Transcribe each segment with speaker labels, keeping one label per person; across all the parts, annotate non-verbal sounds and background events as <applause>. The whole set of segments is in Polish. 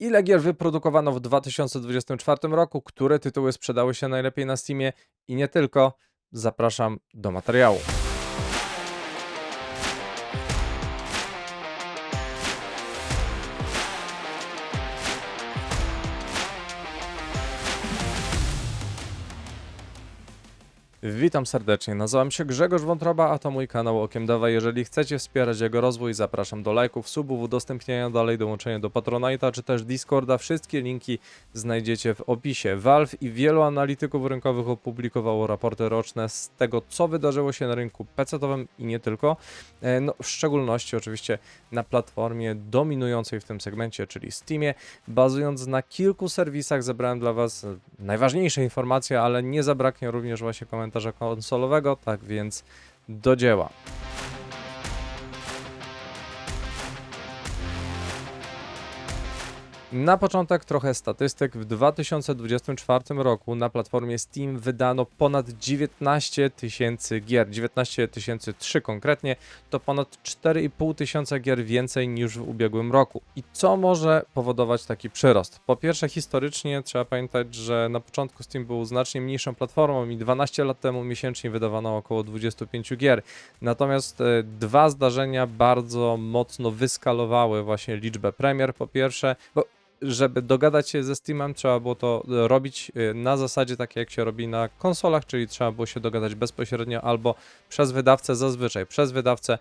Speaker 1: Ile gier wyprodukowano w 2024 roku? Które tytuły sprzedały się najlepiej na Steamie? I nie tylko. Zapraszam do materiału. Witam serdecznie, nazywam się Grzegorz Wątroba, a to mój kanał Okiem Dawa. Jeżeli chcecie wspierać jego rozwój, zapraszam do lajków, subów, udostępniania dalej, dołączenia do Patronite'a czy też Discorda. Wszystkie linki znajdziecie w opisie. Valve i wielu analityków rynkowych opublikowało raporty roczne z tego, co wydarzyło się na rynku PC-owym i nie tylko. E, No, w szczególności oczywiście na platformie dominującej w tym segmencie, czyli Steamie. Bazując na kilku serwisach, zebrałem dla Was najważniejsze informacje, ale nie zabraknie również właśnie komentarza konsolowego, tak więc do dzieła. Na początek trochę statystyk. W 2024 roku na platformie Steam wydano ponad 19 tysięcy gier, 19 tysięcy trzy konkretnie, to ponad 4,5 tysiąca gier więcej niż w ubiegłym roku. I co może powodować taki przyrost? Po pierwsze, historycznie trzeba pamiętać, że na początku Steam był znacznie mniejszą platformą i 12 lat temu miesięcznie wydawano około 25 gier. Natomiast e, dwa zdarzenia bardzo mocno wyskalowały właśnie liczbę premier. Po pierwsze, bo żeby dogadać się ze Steamem, trzeba było to robić e, na zasadzie takiej, jak się robi na konsolach, czyli trzeba było się dogadać bezpośrednio albo przez wydawcę zazwyczaj. Przez wydawcę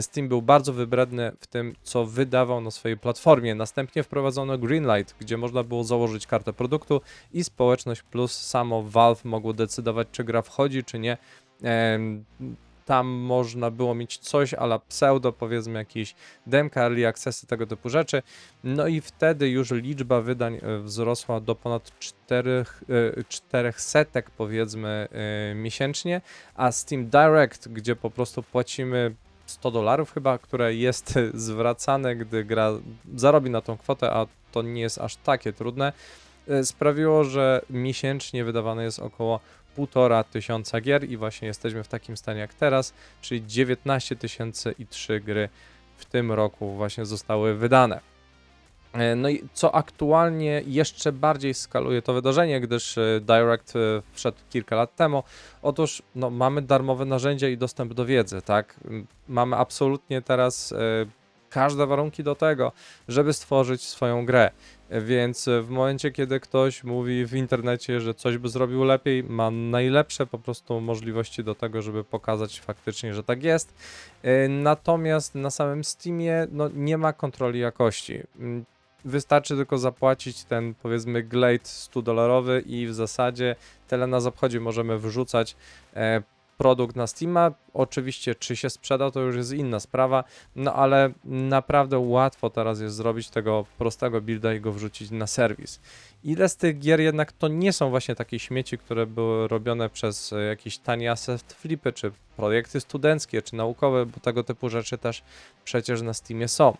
Speaker 1: Steam był bardzo wybredny w tym, co wydawał na swojej platformie. Następnie wprowadzono Greenlight, gdzie można było założyć kartę produktu i społeczność plus samo Valve mogło decydować, czy gra wchodzi, czy nie. Tam można było mieć coś ala pseudo, powiedzmy jakieś demka, early accessy, tego typu rzeczy. No i wtedy już liczba wydań e, wzrosła do ponad 4, 400 powiedzmy e, miesięcznie, a Steam Direct, gdzie po prostu płacimy 100 dolarów chyba, które jest <laughs> zwracane, gdy gra zarobi na tą kwotę, a to nie jest aż takie trudne, e, sprawiło, że miesięcznie wydawane jest około 1,5 tysiąca gier i właśnie jesteśmy w takim stanie jak teraz, czyli 19 tysięcy i 3 gry w tym roku właśnie zostały wydane. E, No i co aktualnie jeszcze bardziej skaluje to wydarzenie, gdyż e, Direct e, wszedł kilka lat temu. Otóż no, mamy darmowe narzędzia i dostęp do wiedzy, tak? Mamy absolutnie teraz każde warunki do tego, żeby stworzyć swoją grę. Więc w momencie, kiedy ktoś mówi w internecie, że coś by zrobił lepiej, ma najlepsze po prostu możliwości do tego, żeby pokazać faktycznie, że tak jest. E, Natomiast na samym Steamie no, nie ma kontroli jakości. Mm, Wystarczy tylko zapłacić ten powiedzmy glade 100 dolarowy i w zasadzie tyle na obchodzie możemy wrzucać e, produkt na Steama. Oczywiście, czy się sprzedał, to już jest inna sprawa, no ale naprawdę łatwo teraz jest zrobić tego prostego builda i go wrzucić na serwis. Ile z tych gier jednak to nie są właśnie takie śmieci, które były robione przez jakieś tanie asset flipy, czy projekty studenckie, czy naukowe, bo tego typu rzeczy też przecież na Steamie są.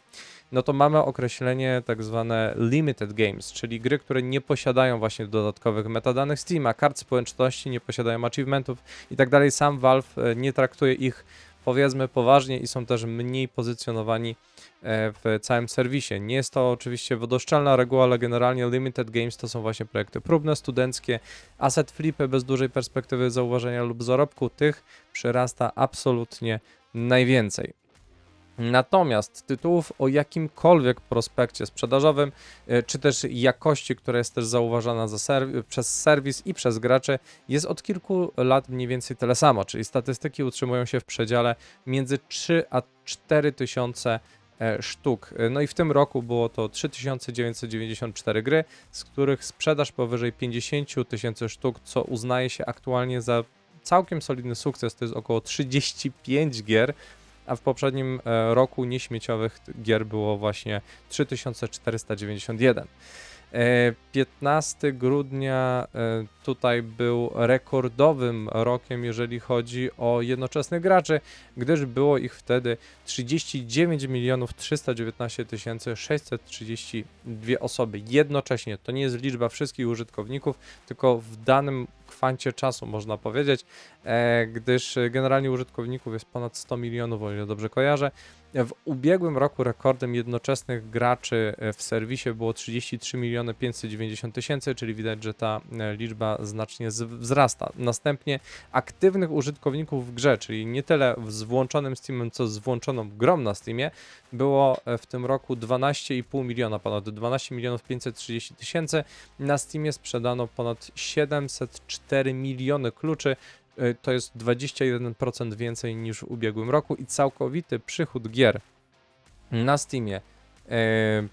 Speaker 1: No to mamy określenie tak zwane limited games, czyli gry, które nie posiadają właśnie dodatkowych metadanych Steama, kart społeczności, nie posiadają achievementów i tak dalej. Sam Valve e, nie traktuje ich powiedzmy poważnie i są też mniej pozycjonowani w całym serwisie. Nie jest to oczywiście wodoszczelna reguła, ale generalnie limited games to są właśnie projekty próbne, studenckie, asset flipy bez dużej perspektywy zauważenia lub zarobku, tych przyrasta absolutnie najwięcej. Natomiast tytułów o jakimkolwiek prospekcie sprzedażowym, e, czy też jakości, która jest też zauważana przez serwis i przez graczy, jest od kilku lat mniej więcej tyle samo, czyli statystyki utrzymują się w przedziale między 3 a 4 tysiące e, sztuk. E, No i w tym roku było to 3994 gry, z których sprzedaż powyżej 50 tysięcy sztuk, co uznaje się aktualnie za całkiem solidny sukces, to jest około 35 gier, a w poprzednim e, roku nieśmieciowych gier było właśnie 3491. E, 15 grudnia e, tutaj był rekordowym rokiem, jeżeli chodzi o jednoczesnych graczy, gdyż było ich wtedy 39 milionów 319 tysięcy 632 osoby jednocześnie. To nie jest liczba wszystkich użytkowników, tylko w danym kwancie czasu można powiedzieć, e, gdyż e, generalnie użytkowników jest ponad 100 milionów, o ile dobrze kojarzę. W ubiegłym roku rekordem jednoczesnych graczy e, w serwisie było 33 miliony 590 tysięcy, czyli widać, że ta e, liczba znacznie wzrasta. Następnie aktywnych użytkowników w grze, czyli nie tyle z włączonym Steamem, co z włączoną grą na Steamie, było e, w tym roku 12,5 miliona, ponad 12 milionów 530 tysięcy. Na Steamie sprzedano ponad 704 miliony kluczy, to jest 21% więcej niż w ubiegłym roku i całkowity przychód gier na Steamie e,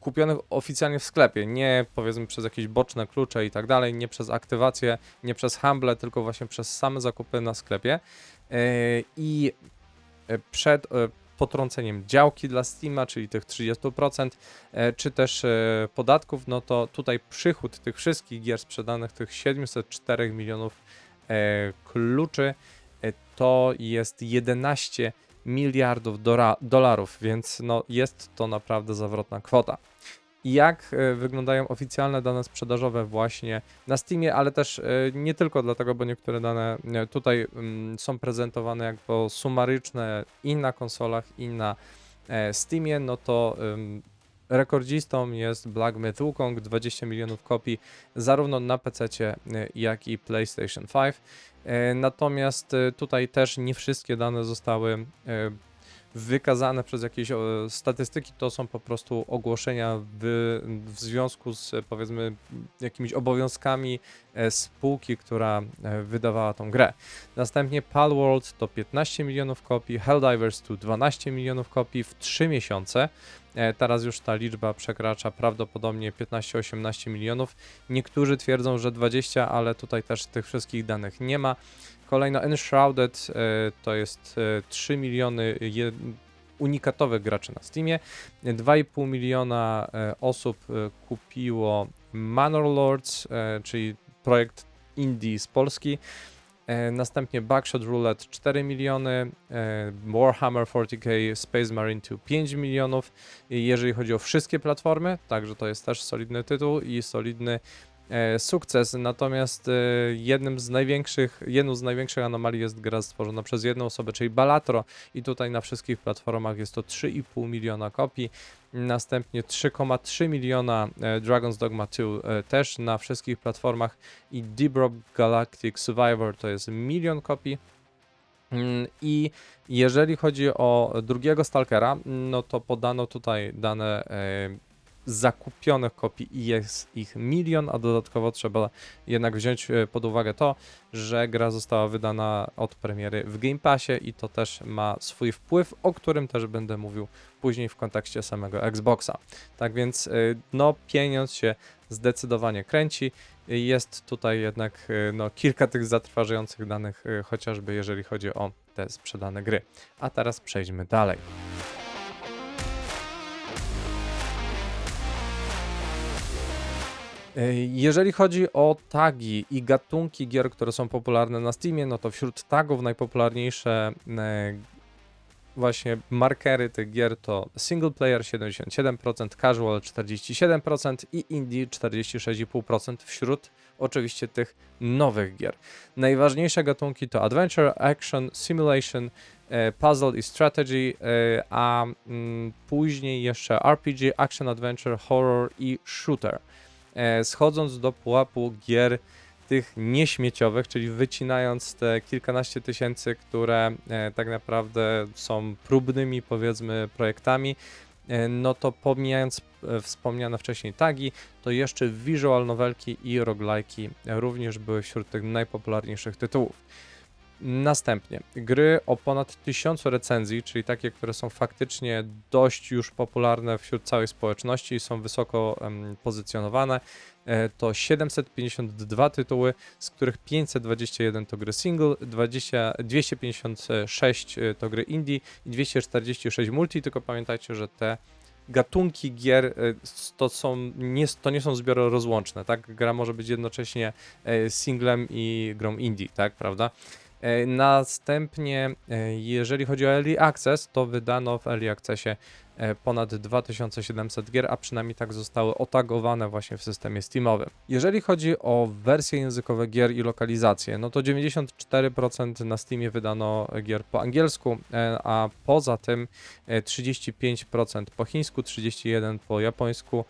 Speaker 1: kupionych oficjalnie w sklepie, nie powiedzmy przez jakieś boczne klucze i tak dalej, nie przez aktywację, nie przez handle, tylko właśnie przez same zakupy na sklepie. E, i przed potrąceniem działki dla Steama, czyli tych 30%, e, czy też e, podatków, no to tutaj przychód tych wszystkich gier sprzedanych, tych 704 milionów e, kluczy, to jest 11 miliardów dolarów, więc no jest to naprawdę zawrotna kwota. Jak e, wyglądają oficjalne dane sprzedażowe właśnie na Steamie, ale też e, nie tylko dlatego, bo niektóre dane e, tutaj mm, są prezentowane jako sumaryczne i na konsolach, i na Steamie, no to rekordzistą jest Black Myth Wukong, 20 milionów kopii zarówno na PC, jak i PlayStation 5. E, Natomiast tutaj też nie wszystkie dane zostały wykazane przez jakieś o, statystyki, to są po prostu ogłoszenia w, w związku z e, powiedzmy jakimiś obowiązkami e, spółki, która e, wydawała tą grę. Następnie Palworld to 15 milionów kopii, Helldivers to 12 milionów kopii w 3 miesiące. E, Teraz już ta liczba przekracza prawdopodobnie 15-18 milionów. Niektórzy twierdzą, że 20, ale tutaj też tych wszystkich danych nie ma. Kolejno Enshrouded e, to jest e, 3 miliony je, unikatowych graczy na Steamie. 2,5 miliona e, osób e, kupiło Manor Lords, e, czyli projekt indie z Polski. E, Następnie Backshot Roulette 4 miliony, e, Warhammer 40k Space Marine 2 5 milionów. Jeżeli chodzi o wszystkie platformy, także to jest też solidny tytuł i solidny e, sukces. Natomiast e, jednym z największych, jedną z największych anomalii jest gra stworzona przez jedną osobę, czyli Balatro i tutaj na wszystkich platformach jest to 3,5 miliona kopii. Następnie 3,3 miliona e, Dragon's Dogma 2 e, też na wszystkich platformach i Deep Rock Galactic Survivor to jest milion kopii. Mm, I jeżeli chodzi o drugiego Stalkera, no to podano tutaj dane e, zakupionych kopii i jest ich milion, a dodatkowo trzeba jednak wziąć e, pod uwagę to, że gra została wydana od premiery w Game Passie i to też ma swój wpływ, o którym też będę mówił później w kontekście samego Xboxa. Tak więc e, no pieniądz się zdecydowanie kręci. Jest tutaj jednak e, no, kilka tych zatrważających danych, chociażby jeżeli chodzi o te sprzedane gry. A teraz przejdźmy dalej. Jeżeli chodzi o tagi i gatunki gier, które są popularne na Steamie, no to wśród tagów najpopularniejsze e, właśnie markery tych gier to single player 77%, casual 47% i indie 46,5% wśród oczywiście tych nowych gier. Najważniejsze gatunki to adventure, action, simulation, e, puzzle i strategy, e, a mm, później jeszcze RPG, action adventure, horror i shooter. E, Schodząc do pułapu gier tych nieśmieciowych, czyli wycinając te kilkanaście tysięcy, które e, tak naprawdę są próbnymi, powiedzmy, projektami, e, no to pomijając wspomniane wcześniej tagi, to jeszcze visual novelki i roguelike'i również były wśród tych najpopularniejszych tytułów. Następnie gry o ponad 1000 recenzji, czyli takie, które są faktycznie dość już popularne wśród całej społeczności i są wysoko pozycjonowane, e, to 752 tytuły, z których 521 to gry single, 20, 256 e, to gry indie i 246 multi, tylko pamiętajcie, że te gatunki gier e, to, są, nie, to nie są zbiory rozłączne, tak? Gra może być jednocześnie singlem i grą indie, tak, prawda? E, Następnie, e, jeżeli chodzi o Early Access, to wydano w Early Accessie e, ponad 2700 gier, a przynajmniej tak zostały otagowane właśnie w systemie Steamowym. Jeżeli chodzi o wersje językowe gier i lokalizację, no to 94% na Steamie wydano gier po angielsku, a poza tym e, 35% po chińsku, 31% po japońsku.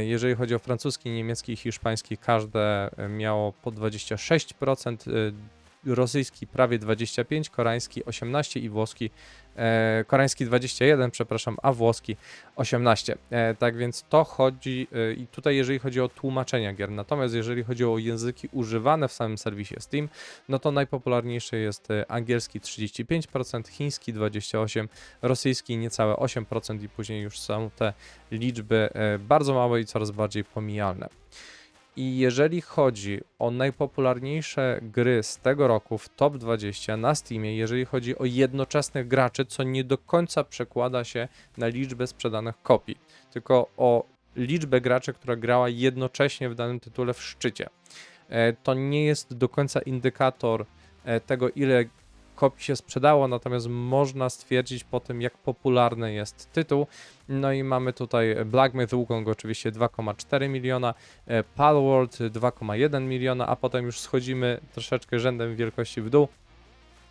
Speaker 1: Jeżeli chodzi o francuski, niemiecki i hiszpański, każde miało po 26%, e, rosyjski prawie 25, koreański 18 i włoski, e, koreański 21, przepraszam, a włoski 18. E, tak więc to chodzi e, i tutaj jeżeli chodzi o tłumaczenia gier, natomiast jeżeli chodzi o języki używane w samym serwisie Steam, no to najpopularniejszy jest e, angielski 35%, chiński 28%, rosyjski niecałe 8% i później już są te liczby e, bardzo małe i coraz bardziej pomijalne. I jeżeli chodzi o najpopularniejsze gry z tego roku w top 20 na Steamie, jeżeli chodzi o jednoczesnych graczy, co nie do końca przekłada się na liczbę sprzedanych kopii, tylko o liczbę graczy, która grała jednocześnie w danym tytule w szczycie. E, To nie jest do końca indykator e, tego, ile kopii się sprzedało, natomiast można stwierdzić po tym, jak popularny jest tytuł. No i mamy tutaj Black Myth Wukong oczywiście 2,4 miliona, e, Palworld 2,1 miliona, a potem już schodzimy troszeczkę rzędem wielkości w dół,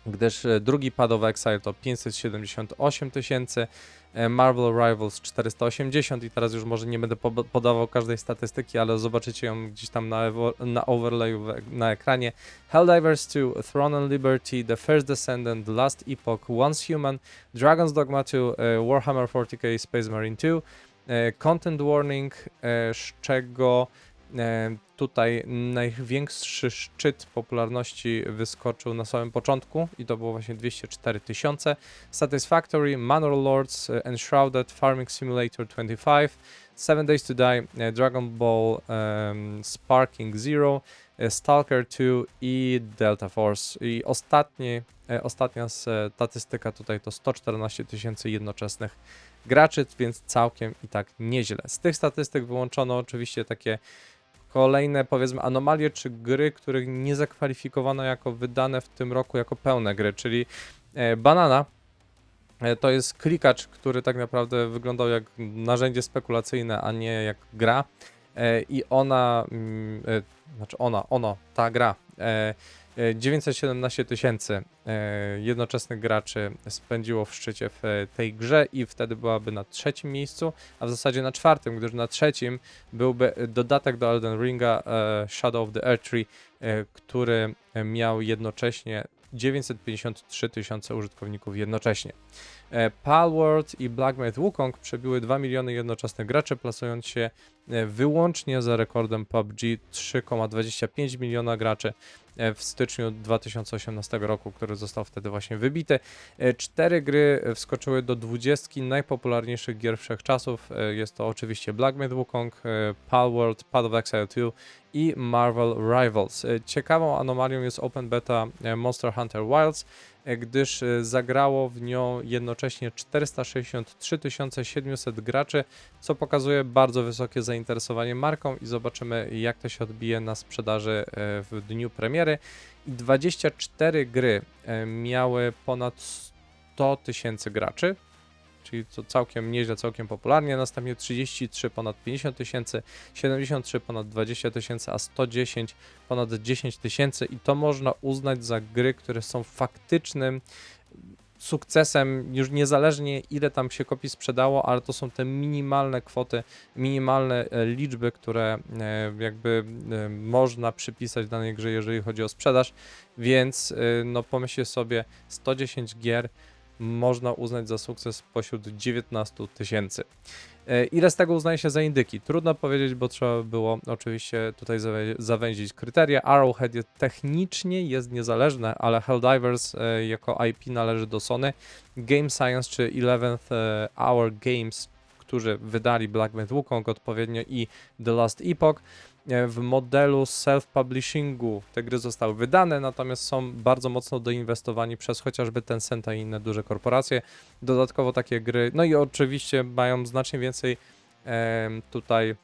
Speaker 1: gdyż e, drugi Pad of Exile to 578 tysięcy, e, Marvel Rivals 480 i teraz już może nie będę po- podawał każdej statystyki, ale zobaczycie ją gdzieś tam na, na overlayu na ekranie. Helldivers 2, Throne and Liberty, The First Descendant, Last Epoch, Once Human, Dragon's Dogma 2, e, Warhammer 40k Space Marine 2, e, Content Warning, z czego tutaj największy szczyt popularności wyskoczył na samym początku i to było właśnie 204 tysiące. Satisfactory, Manor Lords, e, Enshrouded, Farming Simulator 25, Seven Days to Die, e, Dragon Ball em, Sparking Zero, e, Stalker 2 i Delta Force. I ostatni, e, ostatnia statystyka tutaj to 114 tysięcy jednoczesnych graczy, więc całkiem i tak nieźle. Z tych statystyk wyłączono oczywiście takie kolejne powiedzmy anomalie czy gry, których nie zakwalifikowano jako wydane w tym roku jako pełne gry, czyli e, Banana e, to jest klikacz, który tak naprawdę wyglądał jak narzędzie spekulacyjne, a nie jak gra. E, I ona, mm, znaczy ona, ono, ta gra, 917 tysięcy e, jednoczesnych graczy spędziło w szczycie w e, tej grze i wtedy byłaby na trzecim miejscu, a w zasadzie na czwartym, gdyż na trzecim byłby dodatek do Elden Ringa e, Shadow of the Earth Tree, e, który e, miał jednocześnie 953 tysiące użytkowników jednocześnie. E, Palworld i Black Myth Wukong przebiły 2 miliony jednoczesnych graczy, plasując się e, wyłącznie za rekordem PUBG 3,25 miliona graczy e, w styczniu 2018 roku, który został wtedy właśnie wybity. Cztery gry wskoczyły do 20 najpopularniejszych gier wszechczasów. Jest to oczywiście Black Myth Wukong, Palworld, Path of Exile 2 i Marvel Rivals. Ciekawą anomalią jest Open Beta Monster Hunter Wilds, gdyż e, zagrało w nią jednocześnie 463 700 graczy, co pokazuje bardzo wysokie zainteresowanie marką i zobaczymy jak to się odbije na sprzedaży e, w dniu premiery. I 24 gry e, miały ponad 100 tysięcy graczy, czyli to całkiem nieźle, całkiem popularnie. Następnie 33 ponad 50 tysięcy, 73 ponad 20 tysięcy, a 110 ponad 10 tysięcy i to można uznać za gry, które są faktycznym sukcesem, już niezależnie ile tam się kopii sprzedało, ale to są te minimalne kwoty, minimalne e, liczby, które e, jakby e, można przypisać danej grze, jeżeli chodzi o sprzedaż, więc no pomyślcie sobie, 110 gier można uznać za sukces pośród 19 tysięcy. E, Ile z tego uznaje się za indyki? Trudno powiedzieć, bo trzeba było oczywiście tutaj zawęzić kryteria. Arrowhead technicznie jest niezależne, ale Helldivers e, jako IP należy do Sony. Game Science czy 11th e, Hour Games, którzy wydali Black Myth Wukong odpowiednio i The Last Epoch. E, W modelu self-publishingu te gry zostały wydane, natomiast są bardzo mocno doinwestowani przez chociażby Tencenta i inne duże korporacje. Dodatkowo takie gry, no i oczywiście mają znacznie więcej tutaj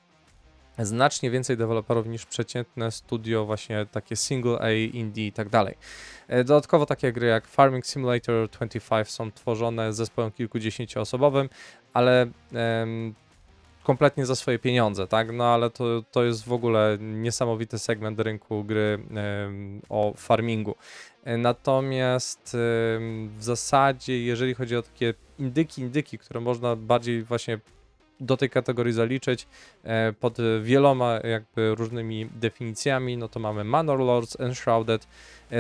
Speaker 1: znacznie więcej deweloperów niż przeciętne studio, właśnie takie single A, indie i tak dalej. E, Dodatkowo takie gry jak Farming Simulator 25 są tworzone zespołem kilkudziesięcioosobowym, ale em, kompletnie za swoje pieniądze, tak? No ale to, to jest w ogóle niesamowity segment rynku gry o farmingu. Natomiast w zasadzie, jeżeli chodzi o takie indyki, indyki, które można bardziej właśnie do tej kategorii zaliczyć e, pod wieloma jakby różnymi definicjami, no to mamy Manor Lords, Enshrouded,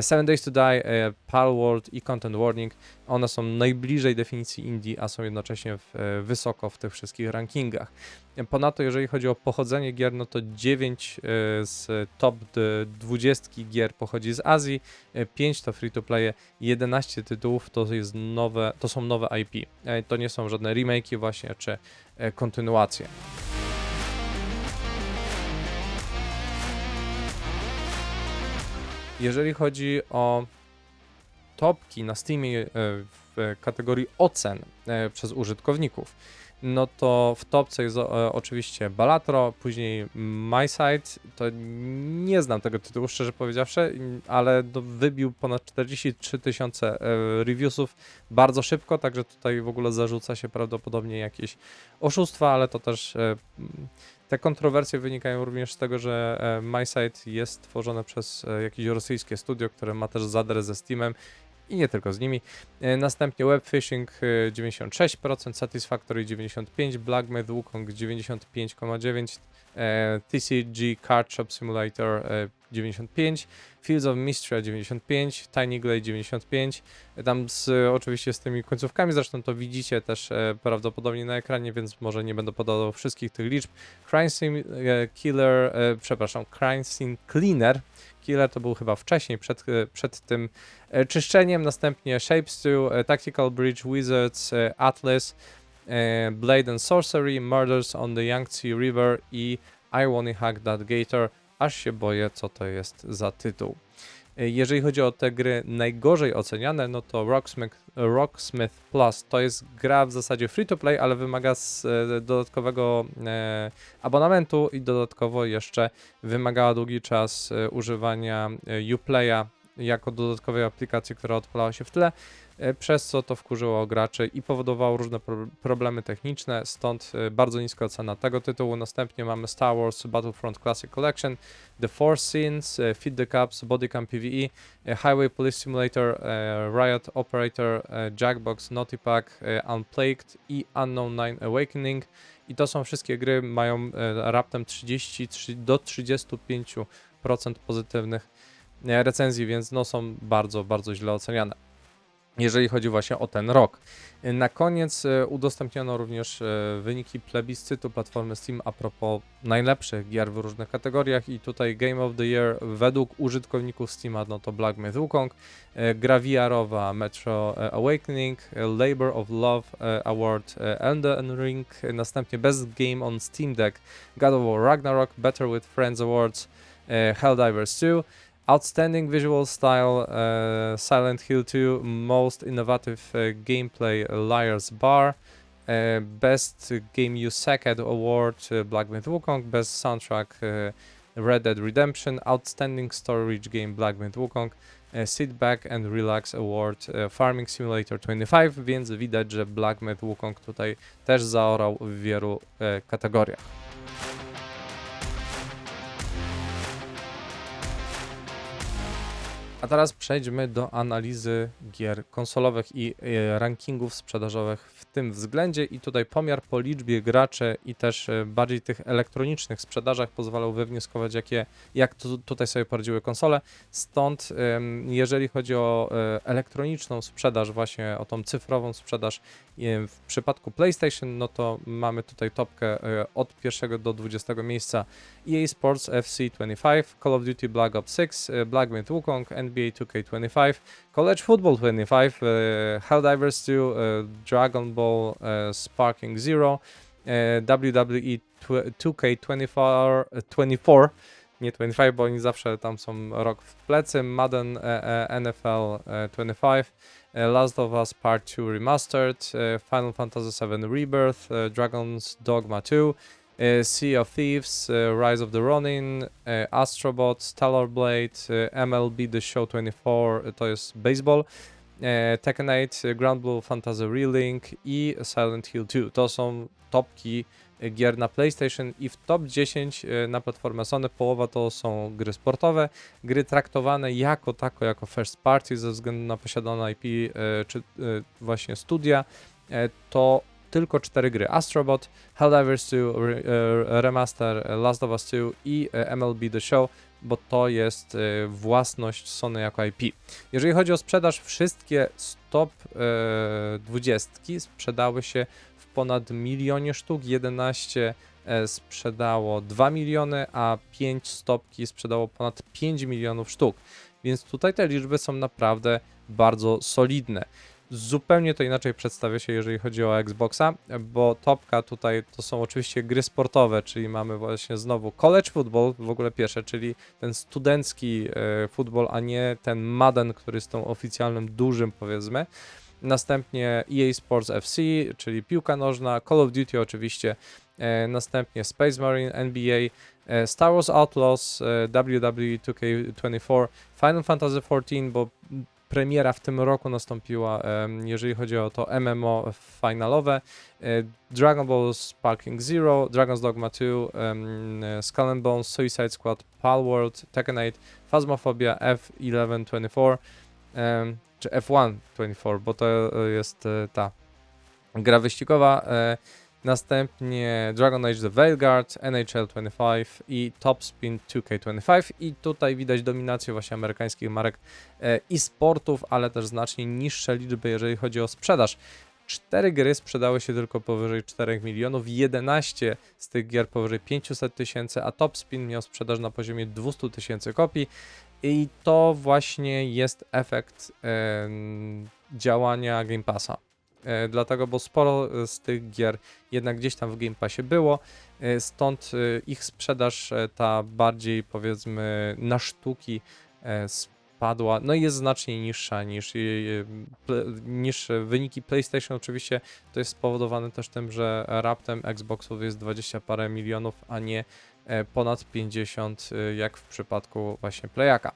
Speaker 1: Seven Days to Die, e, Pal World i Content Warning. One są najbliżej definicji indie, a są jednocześnie w, e, wysoko w tych wszystkich rankingach. E, Ponadto, jeżeli chodzi o pochodzenie gier, no to 9 e, z top d- 20 gier pochodzi z Azji, 5 to free to play, 11 tytułów to, jest nowe, to są nowe IP. E, To nie są żadne remake'i właśnie, czy e, kontynuacje. Jeżeli chodzi o topki na Steamie e, w kategorii ocen e, przez użytkowników, no to w topce jest e, oczywiście Balatro, później MySite, to nie znam tego tytułu szczerze powiedziawszy, ale wybił ponad 43 tysiące e, reviewsów bardzo szybko, także tutaj w ogóle zarzuca się prawdopodobnie jakieś oszustwa, ale to też e, te kontrowersje wynikają również z tego, że MySite jest tworzone przez jakieś rosyjskie studio, które ma też zadrę ze Steamem i nie tylko z nimi. E, Następnie Webfishing e, 96%, Satisfactory 95%, Blackmaid Wukong 95,9%, e, TCG Card Shop Simulator e, 95%, Fields of Mistria 95%, Tiny Glade 95%. E, Tam z, oczywiście z tymi końcówkami, zresztą to widzicie też e, prawdopodobnie na ekranie, więc może nie będę podawał wszystkich tych liczb. Crime Scene e, Killer, e, przepraszam, Crime Scene Cleaner. Killer to był chyba wcześniej, przed, e, przed tym e, czyszczeniem. Następnie Shapes 2, e, Tactical Bridge Wizards, e, Atlas, e, Blade and Sorcery, Murders on the Yangtze River i I Wanna Hack That Gator. Aż się boję, co to jest za tytuł. E, Jeżeli chodzi o te gry najgorzej oceniane, no to Rocksmith, Rocksmith Plus to jest gra w zasadzie free to play, ale wymaga z, e, dodatkowego e, abonamentu i dodatkowo jeszcze wymagała długi czas e, używania e, Uplaya jako dodatkowej aplikacji, która odpalała się w tle, e, przez co to wkurzyło graczy i powodowało różne pro problemy techniczne, stąd e, bardzo niska ocena tego tytułu. Następnie mamy Star Wars Battlefront Classic Collection, The Four Scenes, e, Feed the Cups, Bodycam PvE, e, Highway Police Simulator, e, Riot Operator, e, Jackbox, Naughty Pack, e, Unplagued i Unknown Nine Awakening. I to są wszystkie gry, mają e, raptem 33 do 35% pozytywnych e, recenzji, więc no są bardzo, bardzo źle oceniane. Jeżeli chodzi właśnie o ten rok. Na koniec e, udostępniono również e, wyniki plebiscytu platformy Steam a propos najlepszych gier w różnych kategoriach i tutaj Game of the Year według użytkowników Steama no to Black Myth Wukong, e, gra VR-owa Metro Awakening, Labor of Love Award Elden Ring, następnie Best Game on Steam Deck God of War Ragnarok, Better with Friends Awards, Helldivers 2, Outstanding Visual Style, e, Silent Hill 2, Most Innovative e, Gameplay Liar's Bar, e, Best Game You at Award e, Black Myth Wukong, Best Soundtrack e, Red Dead Redemption, Outstanding Storage Game Black Myth Wukong, e, Sit Back and Relax Award e, Farming Simulator 25, więc widać, że Black Myth Wukong tutaj też zaorał w wielu e, kategoriach. A teraz przejdźmy do analizy gier konsolowych i e, rankingów sprzedażowych tym względzie. I tutaj pomiar po liczbie graczy i też e, bardziej tych elektronicznych sprzedażach pozwalał wywnioskować, jakie, jak tu, tutaj sobie poradziły konsole. Stąd, jeżeli chodzi o e, elektroniczną sprzedaż, właśnie o tą cyfrową sprzedaż e, w przypadku PlayStation, no to mamy tutaj topkę od pierwszego do 20 miejsca EA Sports FC 25, Call of Duty Black Ops 6, e, Black Myth Wukong, NBA 2K25, College Football 25, e, Helldivers 2, e, Dragon Ball e, Sparking Zero, e, WWE tw- 2K24, e, 24, nie 25, bo oni zawsze tam są rok w plecy, Madden e, e, NFL e, 25, e, Last of Us Part 2 Remastered, e, Final Fantasy VII Rebirth, e, Dragon's Dogma 2, e, Sea of Thieves, e, Rise of the Ronin, e, Astrobot, Stellar Blade, e, MLB The Show 24, e, to jest baseball, e, Tekken 8, e, Grand Blue Fantasy Relink i Silent Hill 2. To są topki e, gier na PlayStation i w top 10 e, na platformę Sony połowa to są gry sportowe, gry traktowane jako tako, jako first party ze względu na posiadane IP e, czy e, właśnie studia, e, to tylko cztery gry. Astrobot, Helldivers 2, re, e, Remaster, Last of Us 2 i e, MLB The Show, bo to jest e, własność Sony jako IP. Jeżeli chodzi o sprzedaż, wszystkie stop e, 20 sprzedały się w ponad milionie sztuk, 11 e, sprzedało 2 miliony, a 5 stopki sprzedało ponad 5 milionów sztuk. Więc tutaj te liczby są naprawdę bardzo solidne. Zupełnie to inaczej przedstawia się, jeżeli chodzi o Xboxa, bo topka tutaj to są oczywiście gry sportowe, czyli mamy właśnie znowu college football, w ogóle pierwsze, czyli ten studencki e, futbol, a nie ten Madden, który jest tą oficjalnym dużym powiedzmy. Następnie EA Sports FC, czyli piłka nożna, Call of Duty oczywiście, e, następnie Space Marine, NBA, e, Star Wars Outlaws, e, WWE 2K24, Final Fantasy XIV, bo premiera w tym roku nastąpiła, jeżeli chodzi o to MMO finalowe, e, Dragon Ball Sparking Zero, Dragon's Dogma 2, em, e, Skull and Bones, Suicide Squad, Palworld, Tekken 8, Phasmophobia, F1124, em, czy F124, bo to e, jest e, ta gra wyścigowa. E, następnie Dragon Age The Veilguard, NHL 25 i Top Spin 2K25 i tutaj widać dominację właśnie amerykańskich marek e, i sportów, ale też znacznie niższe liczby, jeżeli chodzi o sprzedaż. Cztery gry sprzedały się tylko powyżej 4 milionów, 11 z tych gier powyżej 500 tysięcy, a Top Spin miał sprzedaż na poziomie 200 tysięcy kopii. I to właśnie jest efekt działania Game Passa. E, dlatego, bo sporo e, z tych gier jednak gdzieś tam w Game Passie było, e, stąd ich sprzedaż ta bardziej powiedzmy na sztuki spadła, no i jest znacznie niższa niż, niż wyniki PlayStation. Oczywiście to jest spowodowane też tym, że raptem Xboxów jest 20 parę milionów, a nie ponad 50 e, jak w przypadku właśnie Playaka.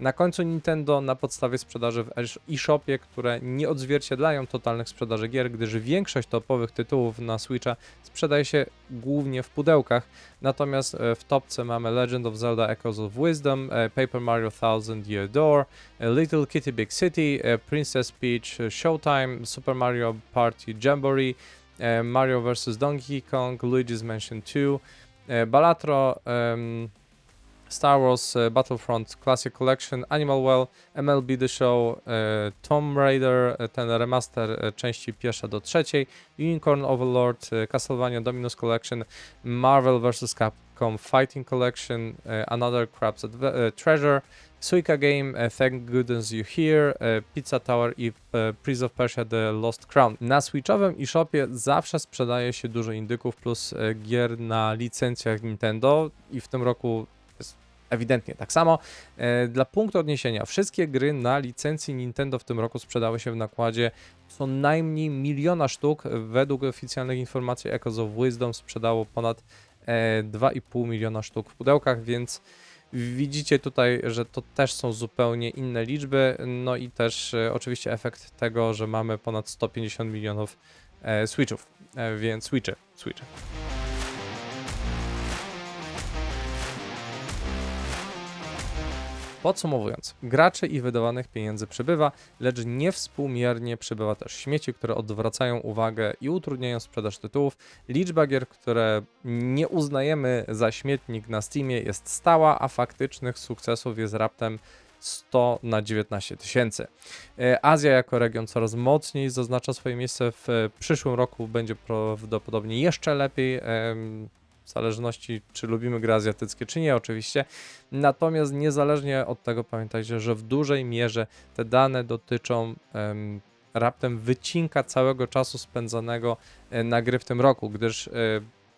Speaker 1: Na końcu Nintendo na podstawie sprzedaży w eShopie, które nie odzwierciedlają totalnych sprzedaży gier, gdyż większość topowych tytułów na Switcha sprzedaje się głównie w pudełkach, natomiast e, w topce mamy Legend of Zelda Echoes of Wisdom, e, Paper Mario Thousand Year Door, e, Little Kitty Big City, e, Princess Peach e, Showtime, Super Mario Party Jamboree, e, Mario vs. Donkey Kong, Luigi's Mansion 2, e, Balatro, em, Star Wars e, Battlefront Classic Collection, Animal Well, MLB The Show, e, Tomb Raider, e, ten remaster e, części pierwsza do trzeciej, Unicorn Overlord, e, Castlevania Dominus Collection, Marvel vs. Capcom Fighting Collection, e, Another Crab's e, Treasure, Suika Game, e, Thank Goodness You Here, e, Pizza Tower i e, Prince of Persia The Lost Crown. Na Switchowym eShopie zawsze sprzedaje się dużo indyków plus gier na licencjach Nintendo i w tym roku jest ewidentnie tak samo. Dla punktu odniesienia, wszystkie gry na licencji Nintendo w tym roku sprzedały się w nakładzie co najmniej miliona sztuk. Według oficjalnych informacji Echoes of Wisdom sprzedało ponad e, 2,5 miliona sztuk w pudełkach, więc widzicie tutaj, że to też są zupełnie inne liczby. No i też e, oczywiście efekt tego, że mamy ponad 150 milionów e, Switchów, e, więc Switchy, Switchy. Podsumowując, graczy i wydawanych pieniędzy przybywa, lecz niewspółmiernie przybywa też śmieci, które odwracają uwagę i utrudniają sprzedaż tytułów. Liczba gier, które nie uznajemy za śmietnik na Steamie jest stała, a faktycznych sukcesów jest raptem 100 na 19 tysięcy. E, Azja jako region coraz mocniej zaznacza swoje miejsce w przyszłym roku, będzie prawdopodobnie jeszcze lepiej. W zależności, czy lubimy gry azjatyckie, czy nie, oczywiście. Natomiast niezależnie od tego, pamiętajcie, że w dużej mierze te dane dotyczą em, raptem wycinka całego czasu spędzonego e, na gry w tym roku, gdyż e,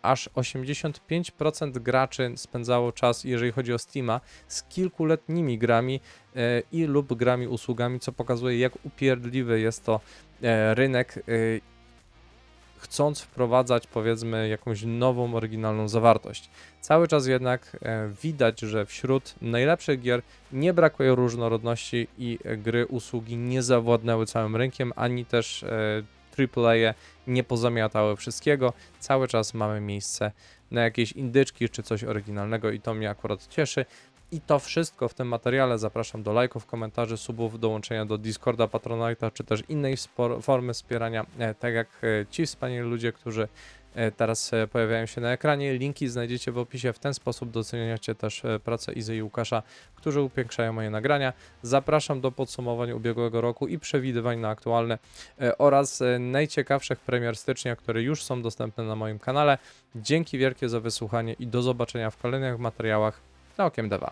Speaker 1: aż 85% graczy spędzało czas, jeżeli chodzi o Steama, z kilkuletnimi grami e, i lub grami usługami, co pokazuje, jak upierdliwy jest to rynek. Chcąc wprowadzać powiedzmy jakąś nową, oryginalną zawartość. Cały czas jednak e, widać, że wśród najlepszych gier nie brakuje różnorodności i e, gry, usługi nie zawładnęły całym rynkiem, ani też e, AAA nie pozamiatały wszystkiego. Cały czas mamy miejsce na jakieś indyczki czy coś oryginalnego i to mnie akurat cieszy. I to wszystko w tym materiale. Zapraszam do lajków, komentarzy, subów, dołączenia do Discorda, Patronite'a, czy też innej formy wspierania, e, tak jak e, ci wspaniali ludzie, którzy e, teraz pojawiają się na ekranie. Linki znajdziecie w opisie. W ten sposób doceniacie też pracę Izy i Łukasza, którzy upiększają moje nagrania. Zapraszam do podsumowania ubiegłego roku i przewidywań na aktualne oraz najciekawszych premier stycznia, które już są dostępne na moim kanale. Dzięki wielkie za wysłuchanie i do zobaczenia w kolejnych materiałach na Okiem Dewa.